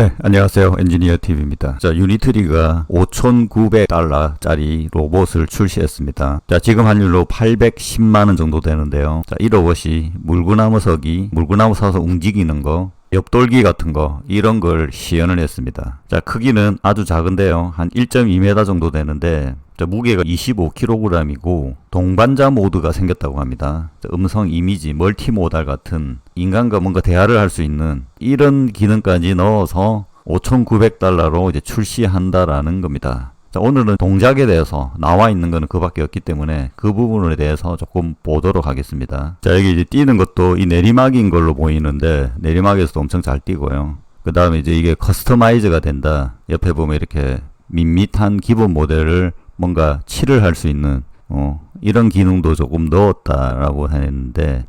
네, 안녕하세요. 엔지니어 TV입니다. 자, 유니트리가 5,900달러짜리 로봇을 출시했습니다. 자, 지금 환율로 810만원 정도 되는데요. 자, 이 로봇이 물구나무 서기, 물구나무 사서 움직이는 거, 옆돌기 같은 거, 이런 걸 시연을 했습니다. 자, 크기는 아주 작은데요. 한 1.2m 정도 되는데, 자, 무게가 25kg이고, 동반자 모드가 생겼다고 합니다. 자, 음성 이미지, 멀티모달 같은 인간과 뭔가 대화를 할 수 있는 이런 기능까지 넣어서 5,900달러로 이제 출시한다라는 겁니다. 자, 오늘은 동작에 대해서 나와 있는 거는 그 밖에 없기 때문에 그 부분에 대해서 조금 보도록 하겠습니다. 자, 여기 이제 뛰는 것도 이 내리막인 걸로 보이는데 내리막에서도 엄청 잘 뛰고요. 그 다음에 이제 이게 커스터마이즈가 된다. 옆에 보면 이렇게 밋밋한 기본 모델을 뭔가 칠을 할 수 있는 어, 이런 기능도 조금 넣었다라고 했는데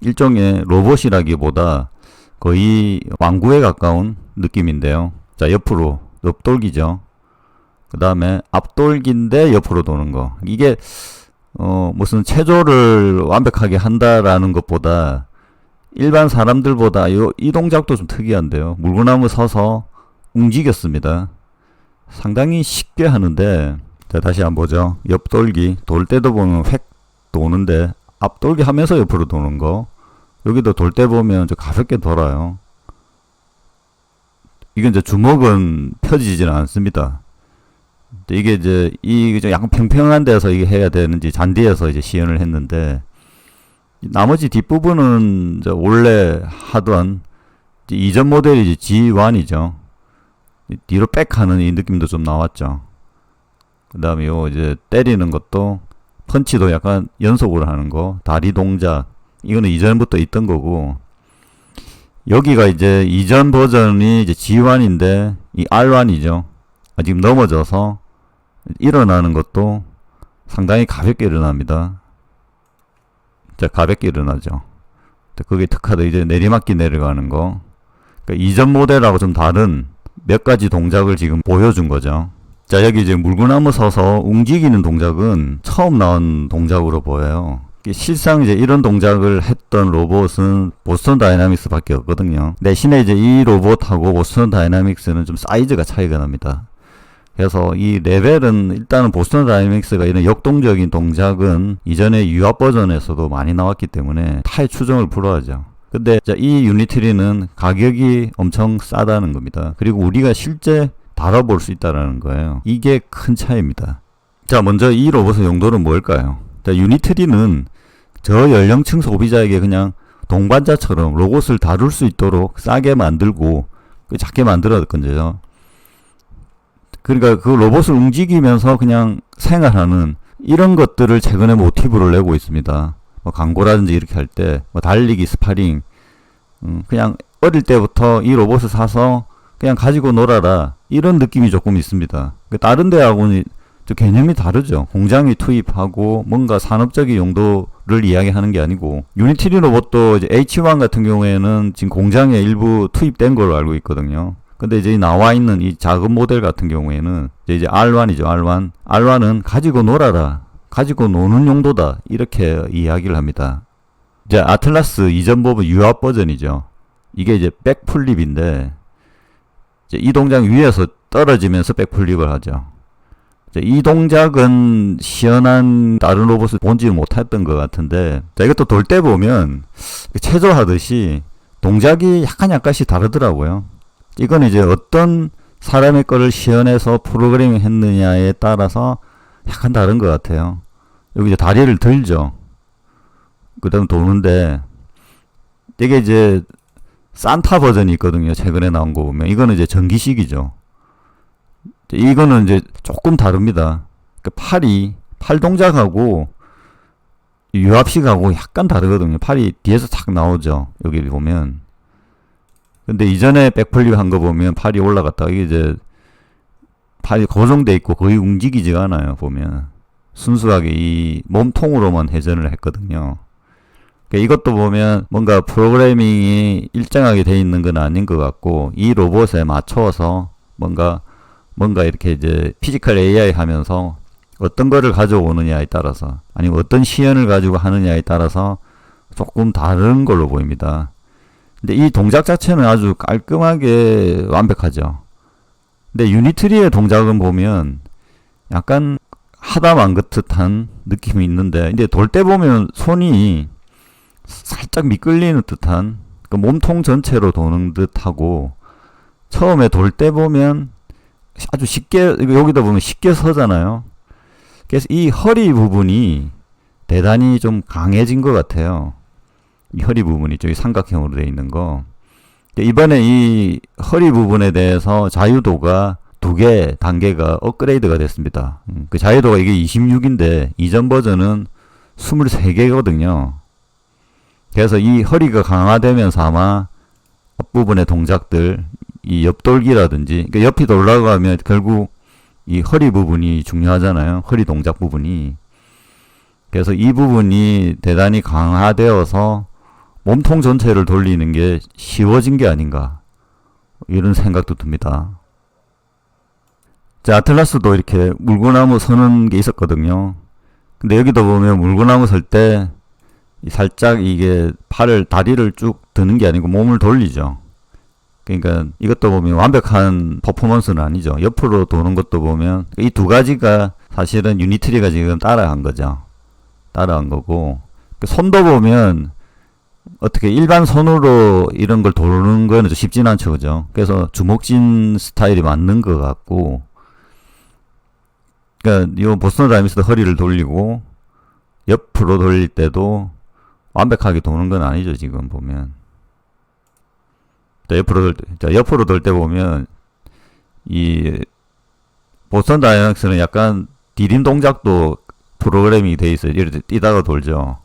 일종의 로봇이라기보다 거의 왕구에 가까운 느낌인데요. 자, 옆으로 옆돌기죠. 그 다음에 앞돌기인데 옆으로 도는 거. 이게, 어, 무슨 체조를 완벽하게 한다라는 것보다 일반 사람들보다 요, 이 동작도 좀 특이한데요. 물구나무 서서 움직였습니다. 상당히 쉽게 하는데, 자, 다시 한번 보죠. 옆돌기. 돌 때도 보면 획 도는데, 앞돌기 하면서 옆으로 도는 거. 여기도 돌 때 보면 좀 가볍게 돌아요. 이게 이제 주먹은 펴지지는 않습니다. 이게 이제 이 약간 평평한 데서 이게 해야 되는지 잔디에서 이제 시연을 했는데 나머지 뒷부분은 원래 하던 이전 모델이 G1이죠. 뒤로 백하는 이 느낌도 좀 나왔죠. 그 다음에 요 이제 때리는 것도 펀치도 약간 연속으로 하는 거, 다리 동작, 이거는 이전부터 있던 거고, 여기가 이제 이전 버전이 이제 G1인데, 이 R1이죠. 아, 지금 넘어져서 일어나는 것도 상당히 가볍게 일어납니다. 자, 가볍게 일어나죠. 그게 특화돼 이제 내리막기 내려가는 거. 그러니까 이전 모델하고 좀 다른 몇 가지 동작을 지금 보여준 거죠. 자, 여기 이제 물구나무 서서 움직이는 동작은 처음 나온 동작으로 보여요. 실상 이제 이런 동작을 했던 로봇은 보스턴 다이나믹스 밖에 없거든요. 대신에 이제 이 로봇하고 보스턴 다이나믹스는 좀 사이즈가 차이가 납니다. 그래서 이 레벨은 일단은 보스턴 다이나믹스가 이런 역동적인 동작은 이전에 유압 버전에서도 많이 나왔기 때문에 타의 추정을 불허하죠. 근데 이 유니트리는 가격이 엄청 싸다는 겁니다. 그리고 우리가 실제 다뤄볼 수 있다는 거예요. 이게 큰 차이입니다. 자, 먼저 이 로봇의 용도는 뭘까요? 자, 유니트리는 저 연령층 소비자에게 그냥 동반자처럼 로봇을 다룰 수 있도록 싸게 만들고 작게 만들었건데요. 그러니까 그 로봇을 움직이면서 그냥 생활하는 이런 것들을 최근에 모티브를 내고 있습니다. 뭐 광고라든지 이렇게 할 때, 뭐 달리기, 스파링, 음, 그냥 어릴 때부터 이 로봇을 사서 그냥 가지고 놀아라 이런 느낌이 조금 있습니다. 그 다른 데하고는 개념이 다르죠. 공장에 투입하고 뭔가 산업적인 용도를 이야기하는 게 아니고 유니티리 로봇도 이제 H1 같은 경우에는 지금 공장에 일부 투입된 걸로 알고 있거든요. 근데 이제 나와 있는 이 작은 모델 같은 경우에는 이제 R1이죠. R1. R1은 가지고 놀아라. 가지고 노는 용도다. 이렇게 이야기를 합니다. 이제 아틀라스 이전 버전 유압 버전이죠. 이게 이제 백플립인데 이 동작 위에서 떨어지면서 백플립을 하죠. 이 동작은 시원한 다른 로봇을 본지 못했던 것 같은데 자, 이것도 돌 때 보면 체조하듯이 동작이 약간 약간씩 다르더라고요. 이건 이제 어떤 사람의 거를 시연해서 프로그래밍 했느냐에 따라서 약간 다른 것 같아요. 여기 이제 다리를 들죠. 그 다음 도는데 이게 이제 산타 버전이 있거든요. 최근에 나온 거 보면. 이거는 이제 전기식이죠. 이거는 이제 조금 다릅니다. 그 팔이, 팔 동작하고 유압식하고 약간 다르거든요. 팔이 뒤에서 탁 나오죠. 여기 보면. 근데 이전에 백플립 한 거 보면 팔이 올라갔다. 이게 이제 팔이 고정돼 있고 거의 움직이지가 않아요. 보면. 순수하게 이 몸통으로만 회전을 했거든요. 그러니까 이것도 보면 뭔가 프로그래밍이 일정하게 돼 있는 건 아닌 것 같고 이 로봇에 맞춰서 뭔가 뭔가 이렇게 이제 피지컬 AI 하면서 어떤 거를 가져오느냐에 따라서 아니면 어떤 시연을 가지고 하느냐에 따라서 조금 다른 걸로 보입니다. 근데 이 동작 자체는 아주 깔끔하게 완벽하죠. 근데 유니트리의 동작은 보면 약간 하다만 듯한 느낌이 있는데, 근데 돌 때 보면 손이 살짝 미끌리는 듯한 그 몸통 전체로 도는 듯하고 처음에 돌 때 보면 아주 쉽게 여기다 보면 쉽게 서잖아요. 그래서 이 허리 부분이 대단히 좀 강해진 것 같아요. 이 허리 부분이 저기 삼각형으로 되어 있는 거. 이번에 이 허리 부분에 대해서 자유도가 두 개 단계가 업그레이드가 됐습니다. 음, 그 자유도가 이게 26인데 이전 버전은 23개거든요. 그래서 이 허리가 강화되면서 아마 앞부분의 동작들, 이 옆돌기라든지, 그러니까 옆이 올라가면 결국 이 허리 부분이 중요하잖아요. 허리 동작 부분이. 그래서 이 부분이 대단히 강화되어서 몸통 전체를 돌리는 게 쉬워진 게 아닌가. 이런 생각도 듭니다. 자, 아틀라스도 이렇게 물구나무 서는 게 있었거든요. 근데 여기도 보면 물구나무 설 때 살짝 이게 팔을, 다리를 쭉 드는 게 아니고 몸을 돌리죠. 그러니까 이것도 보면 완벽한 퍼포먼스는 아니죠. 옆으로 도는 것도 보면 이 두 가지가 사실은 유니트리가 지금 따라한 거죠. 따라한 거고 그 손도 보면 어떻게 일반 손으로 이런 걸 도는 거는 좀 쉽진 않죠, 그죠? 그래서 주먹진 스타일이 맞는 것 같고, 그러니까 이 보스턴 다이미스도 허리를 돌리고 옆으로 돌릴 때도 완벽하게 도는 건 아니죠, 지금 보면. 자, 옆으로 돌 때, 자, 옆으로 돌 때 보면 이 보스턴 다이나믹스는 약간 디딤 동작도 프로그램이 돼 있어요. 이렇게 뛰다가 돌죠.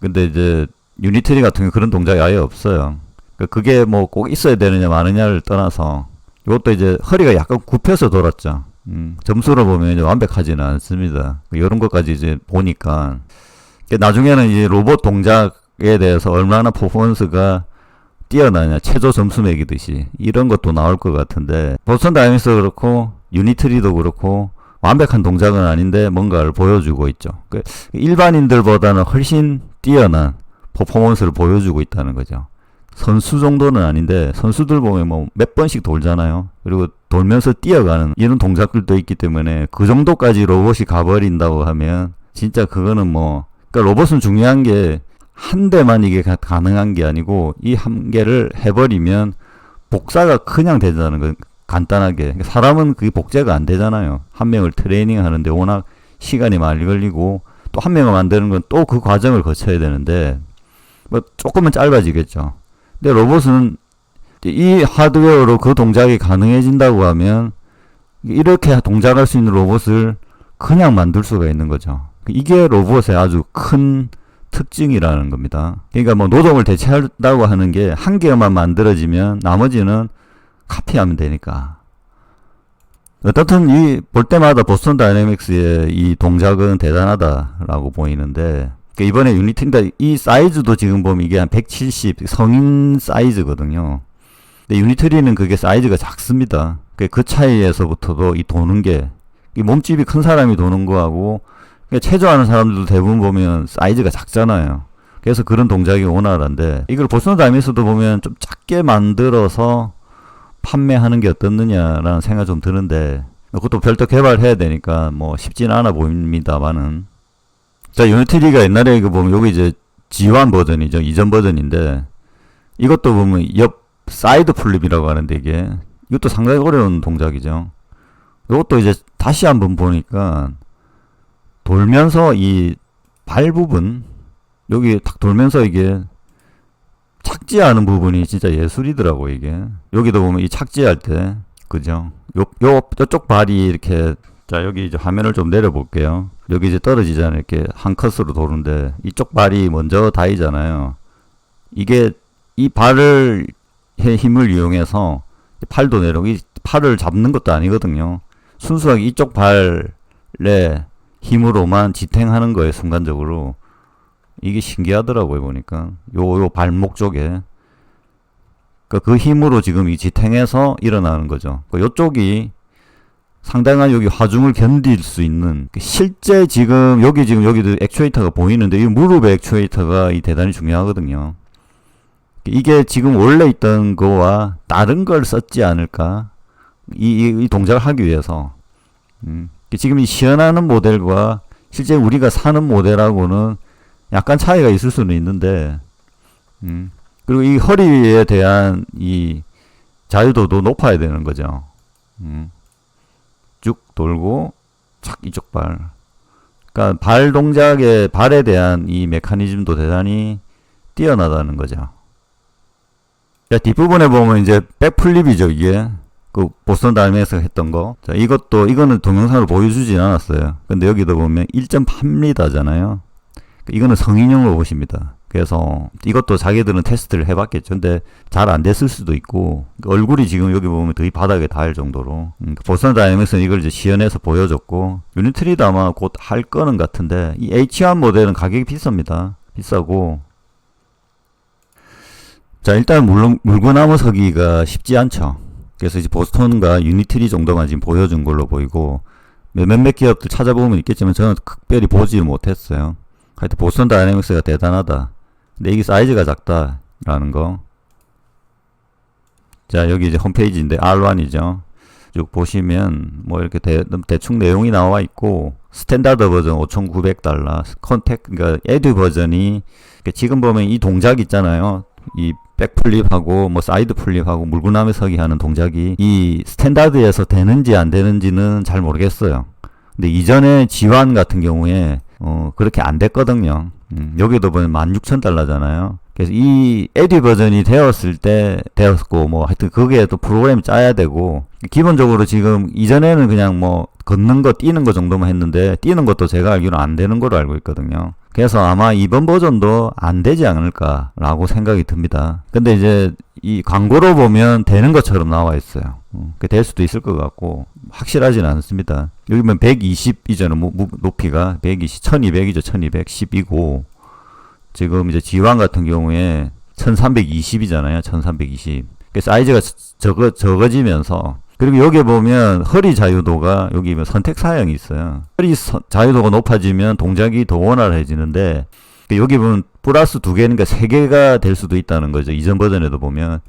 근데 이제 유니트리 같은 그런 동작이 아예 없어요. 그러니까 그게 뭐 꼭 있어야 되느냐 마느냐를 떠나서 이것도 이제 허리가 약간 굽혀서 돌았죠. 음, 점수로 보면 완벽하지는 않습니다. 이런 것까지 이제 보니까 나중에는 이제 로봇 동작에 대해서 얼마나 퍼포먼스가 뛰어나냐 최저 점수 매기듯이 이런 것도 나올 것 같은데 보스턴 다이미스 그렇고 유니트리도 그렇고 완벽한 동작은 아닌데 뭔가를 보여주고 있죠. 그 일반인들보다는 훨씬 뛰어난 퍼포먼스를 보여주고 있다는 거죠. 선수 정도는 아닌데 선수들 보면 뭐 몇 번씩 돌잖아요. 그리고 돌면서 뛰어가는 이런 동작들도 있기 때문에 그 정도까지 로봇이 가버린다고 하면 진짜 그거는 뭐 그러니까 로봇은 중요한 게 한 대만 이게 가- 가능한 게 아니고 이 한 개를 해버리면 복사가 그냥 되자는 거 간단하게 그러니까 사람은 그게 복제가 안 되잖아요. 한 명을 트레이닝 하는데 워낙 시간이 많이 걸리고 또 한 명을 만드는 건 또 그 과정을 거쳐야 되는데 뭐 조금은 짧아지겠죠. 근데 로봇은 이 하드웨어로 그 동작이 가능해진다고 하면 이렇게 동작할 수 있는 로봇을 그냥 만들 수가 있는 거죠. 이게 로봇의 아주 큰 특징이라는 겁니다. 그러니까 뭐 노동을 대체한다고 하는 게 한 개만 만들어지면 나머지는 카피하면 되니까. 어떻든 이 볼 때마다 보스턴 다이내믹스의 이 동작은 대단하다라고 보이는데 그러니까 이번에 유니티인데 이 사이즈도 지금 보면 이게 한 170 성인 사이즈거든요. 근데 유니트리는 그게 사이즈가 작습니다. 그- 그 차이에서부터도 이 도는 게, 이 몸집이 큰 사람이 도는 거하고, 그러니까 체조하는 사람들도 대부분 보면 사이즈가 작잖아요. 그래서 그런 동작이 원활한데, 이걸 보스턴 다이미스도 보면 좀 작게 만들어서 판매하는 게 어떻느냐라는 생각이 좀 드는데, 그것도 별도 개발해야 되니까 뭐 쉽지는 않아 보입니다만은. 자, 유니트리가 옛날에 이거 보면 여기 이제 G1 버전이죠. 이전 버전인데, 이것도 보면 옆 사이드 플립이라고 하는데 이게 이것도 상당히 어려운 동작이죠. 이것도 이제 다시 한번 보니까 돌면서 이 발 부분 여기 탁 돌면서 이게 착지하는 부분이 진짜 예술이더라고 이게. 여기도 보면 이 착지할 때 그죠? 요, 요 요쪽 발이 이렇게 자 여기 이제 화면을 좀 내려 볼게요. 여기 이제 떨어지잖아요. 이렇게 한 컷으로 도는데 이쪽 발이 먼저 닿이잖아요. 이게 이 발을 의 힘을 이용해서 팔도 내려오고 이 팔을 잡는 것도 아니거든요. 순수하게 이쪽 발의 힘으로만 지탱하는 거예요, 순간적으로. 이게 신기하더라고요, 보니까. 요, 요 발목 쪽에. 그 그 힘으로 지금 이 지탱해서 일어나는 거죠. 그 요쪽이 상당한 여기 화중을 견딜 수 있는 그 실제 지금 여기 지금 여기도 액추에이터가 보이는데 이 무릎의 액추에이터가 이 대단히 중요하거든요. 이게 지금 원래 있던 거와 다른 걸 썼지 않을까? 이, 이, 이 동작을 하기 위해서. 음. 지금 이 시연하는 모델과 실제 우리가 사는 모델하고는 약간 차이가 있을 수는 있는데, 음. 그리고 이 허리에 대한 이 자유도도 높아야 되는 거죠. 음. 쭉 돌고, 착, 이쪽 발. 그러니까 발 동작의 발에 대한 이 메커니즘도 대단히 뛰어나다는 거죠. 자, 뒷부분에 보면 이제 백플립이죠, 이게. 그 보스턴 다이내에서 했던 거. 자, 이것도 이거는 동영상으로 보여주진 않았어요. 근데 여기도 보면 1.8m잖아요. 이거는 성인용으로 보십니다. 그래서 이것도 자기들은 테스트를 해봤겠죠. 근데 잘 안 됐을 수도 있고 얼굴이 지금 여기 보면 거의 바닥에 닿을 정도로 음, 보스턴 다이내믹스는 이걸 이제 시연해서 보여줬고 유니트리도 아마 곧 할 거는 같은데 이 H1 모델은 가격이 비쌉니다. 비싸고 자 일단 물론 물구나무 서기가 쉽지 않죠. 그래서 이제 보스턴과 유니트리 정도만 지금 보여준 걸로 보이고 몇몇 기업들 찾아보면 있겠지만 저는 특별히 보지 못했어요. 하여튼 보스턴 다이내믹스가 대단하다. 근데 이게 사이즈가 작다라는 거. 자 여기 이제 홈페이지인데 R1이죠. 쭉 보시면 뭐 이렇게 대, 대충 내용이 나와 있고 스탠다드 버전 5,900달러, 컨택 그러니까 에듀 버전이 지금 보면 이 동작 있잖아요. 이 백플립하고 뭐 사이드 플립하고 물구나무 서기 하는 동작이 이 스탠다드에서 되는지 안 되는지는 잘 모르겠어요. 근데 이전에 지완 같은 경우에 어 그렇게 안 됐거든요. 음, 여기도 보면 16,000달러잖아요. 그래서 이 에듀 버전이 되었을 때 되었고 뭐 하여튼 거기에 또 프로그램 짜야 되고 기본적으로 지금 이전에는 그냥 뭐 걷는 거 뛰는 거 정도만 했는데 뛰는 것도 제가 알기로 안 되는 걸로 알고 있거든요. 그래서 아마 이번 버전도 안 되지 않을까라고 생각이 듭니다. 근데 이제 이 광고로 보면 되는 것처럼 나와 있어요. 어, 될 수도 있을 것 같고 확실하진 않습니다. 여기 보면 120 이전에 높이가 120, 1200이죠. 1210이고 지금 이제 지왕 같은 경우에 1320이잖아요. 1320. 사이즈가 적어, 적어지면서 그리고 여기 보면 허리 자유도가 여기 선택 사양이 있어요. 허리 서, 자유도가 높아지면 동작이 더 원활해지는데 여기 보면 플러스 두 개니까 세 개가 될 수도 있다는 거죠. 이전 버전에도 보면.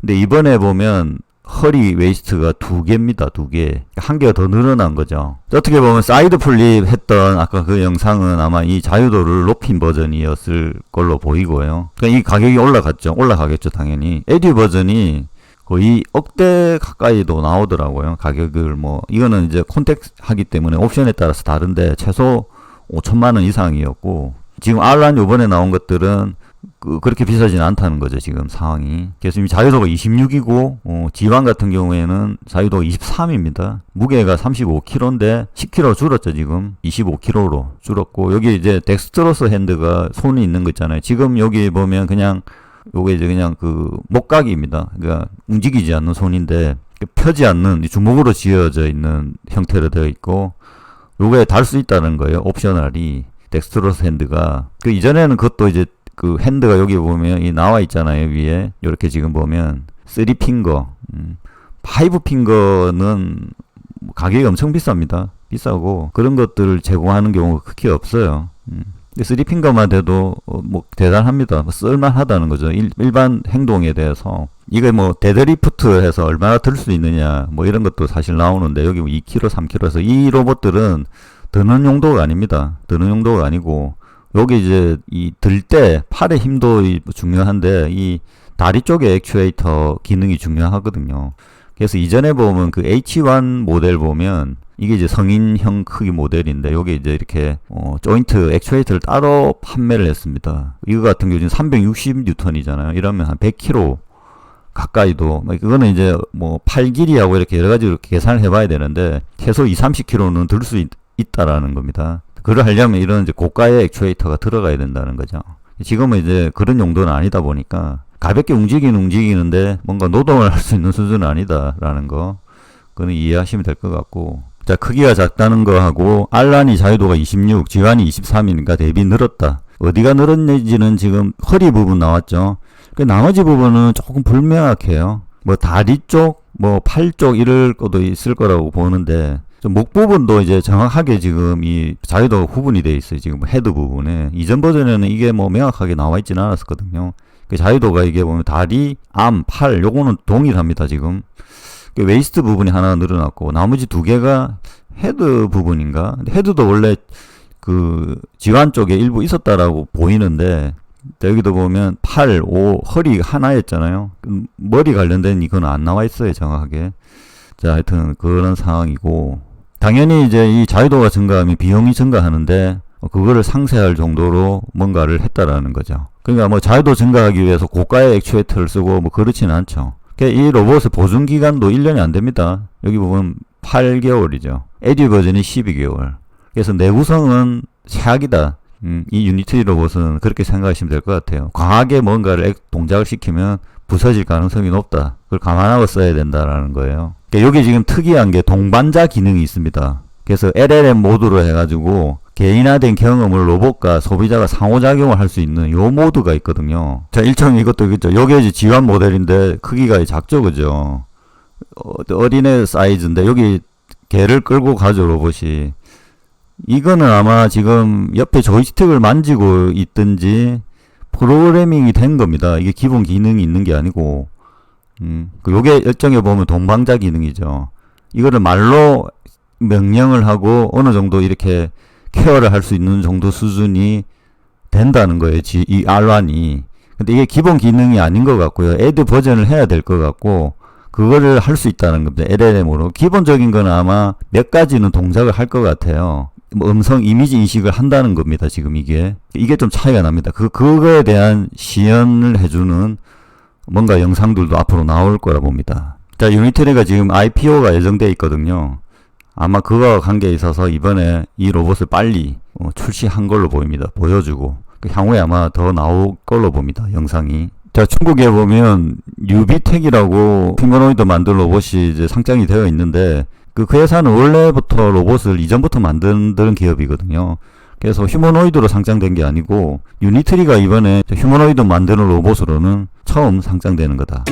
근데 이번에 보면 허리 웨이스트가 두 개입니다. 두 개. 한 개가 더 늘어난 거죠. 어떻게 보면 사이드 플립 했던 아까 그 영상은 아마 이 자유도를 높인 버전이었을 걸로 보이고요. 그러니까 이 가격이 올라갔죠. 올라가겠죠, 당연히. 에듀 버전이 거의 억대 가까이도 나오더라고요. 가격을 뭐 이거는 이제 콘택 하기 때문에 옵션에 따라서 다른데 최소 5천만 원 이상이었고 지금 R1 요번에 나온 것들은 그, 그렇게 비싸진 않다는 거죠, 지금 상황이. 지금 자유도가 26이고, 어, 지왕 같은 경우에는 자유도가 23입니다. 무게가 35kg인데, 10kg 줄었죠, 지금. 25kg로 줄었고, 여기 이제 덱스트로스 핸드가 손이 있는 거 있잖아요. 지금 여기 보면 그냥 요게 이제 그냥 그 목각입니다. 그러니까 움직이지 않는 손인데 펴지 않는 주먹으로 지어져 있는 형태로 되어 있고 요게 달 수 있다는 거예요. 옵셔널이 덱스트로스 핸드가 그 이전에는 그것도 이제 그 핸드가 여기 보면 이 나와 있잖아요 위에 이렇게 지금 보면 3핑거 음, 5핑거는 가격이 엄청 비쌉니다 비싸고 그런 것들을 제공하는 경우가 크게 없어요 음. 3핑거만 돼도 어, 뭐 대단합니다. 뭐 쓸만하다는 거죠. 일, 반 행동에 대해서. 이게 뭐 데드리프트 해서 얼마나 들 수 있느냐 뭐 이런 것도 사실 나오는데 여기 2kg, 3kg에서 이 로봇들은 드는 용도가 아닙니다. 드는 용도가 아니고 여기 이제 이 들 때 팔의 힘도 중요한데 이 다리 쪽에 액추에이터 기능이 중요하거든요. 그래서 이전에 보면 그 H1 모델 보면 이게 이제 성인형 크기 모델인데 여기 이제 이렇게 어, 조인트 액추에이터를 따로 판매를 했습니다. 이거 같은 경우는 360 뉴턴이잖아요. 이러면 한 100kg 가까이도 뭐 그거는 이제 뭐 팔 길이하고 이렇게 여러 가지로 계산을 해봐야 되는데 최소 2, 30kg는 들 수 있다라는 겁니다. 그걸 하려면 이런 이제 고가의 액추에이터가 들어가야 된다는 거죠. 지금은 이제 그런 용도는 아니다 보니까 가볍게 움직이는 움직이는데 뭔가 노동을 할 수 있는 수준은 아니다라는 거 그거는 이해하시면 될 것 같고 자, 크기가 작다는 거하고 알란이 자유도가 26, 지환이 23이니까 대비 늘었다. 어디가 늘었는지는 지금 허리 부분 나왔죠. 그 나머지 부분은 조금 불명확해요. 뭐 다리 쪽, 뭐 팔 쪽 이럴 것도 있을 거라고 보는데 목 부분도 이제 정확하게 지금 이 자유도가 구분이 돼 있어요. 지금 헤드 부분에 이전 버전에는 이게 뭐 명확하게 나와 있지는 않았었거든요. 그 자유도가 이게 보면 다리, 암, 팔 요거는 동일합니다 지금. 그 웨이스트 부분이 하나 늘어났고 나머지 두 개가 헤드 부분인가? 헤드도 원래 그 지관 쪽에 일부 있었다라고 보이는데 여기도 보면 팔, 오, 허리 하나였잖아요. 음, 머리 관련된 이건 안 나와 있어요 정확하게. 자 하여튼 그런 상황이고 당연히 이제 이 자유도가 증가하면 비용이 증가하는데 어, 그거를 상쇄할 정도로 뭔가를 했다라는 거죠. 그러니까 뭐 자유도 증가하기 위해서 고가의 액추에이터를 쓰고 뭐 그렇지는 않죠. 이 로봇의 보증 기간도 1년이 안 됩니다. 여기 보면 8개월이죠. 에듀 버전이 12개월. 그래서 내구성은 최악이다. 음, 이 유니티 로봇은 그렇게 생각하시면 될 것 같아요. 과하게 뭔가를 액- 동작을 시키면 부서질 가능성이 높다. 그걸 감안하고 써야 된다라는 거예요. 그러니까 여기 지금 특이한 게 동반자 기능이 있습니다. 그래서 LLM 모드로 해가지고 개인화된 경험을 로봇과 소비자가 상호작용을 할 수 있는 요 모드가 있거든요. 자, 일청 이것도 있죠. 요게 이제 지원 모델인데 크기가 작죠, 그죠? 어, 어린애 사이즈인데 여기 개를 끌고 가죠, 로봇이. 이거는 아마 지금 옆에 조이스틱을 만지고 있든지 프로그래밍이 된 겁니다. 이게 기본 기능이 있는 게 아니고, 음, 그 요게 일정에 보면 동방자 기능이죠. 이거를 말로 명령을 하고 어느 정도 이렇게 케어를 할 수 있는 정도 수준이 된다는 거예요. 지, 이 R1이. 근데 이게 기본 기능이 아닌 것 같고요. 애드 버전을 해야 될 것 같고, 그거를 할 수 있다는 겁니다. LLM으로. 기본적인 건 아마 몇 가지는 동작을 할 것 같아요. 뭐 음성 이미지 인식을 한다는 겁니다. 지금 이게. 이게 좀 차이가 납니다. 그, 그거에 대한 시연을 해주는 뭔가 영상들도 앞으로 나올 거라 봅니다. 자, 유니트리가 지금 IPO가 예정돼 있거든요. 아마 그거와 관계에 있어서 이번에 이 로봇을 빨리 어, 출시한 걸로 보입니다. 보여주고. 그 향후에 아마 더 나올 걸로 봅니다. 영상이. 자, 중국에 보면 뉴비텍이라고 핑거노이드 만든 로봇이 이제 상장이 되어 있는데 그, 그 회사는 원래부터 로봇을 이전부터 만드는 기업이거든요. 그래서 휴머노이드로 상장된 게 아니고 유니트리가 이번에 휴머노이드 만드는 로봇으로는 처음 상장되는 거다.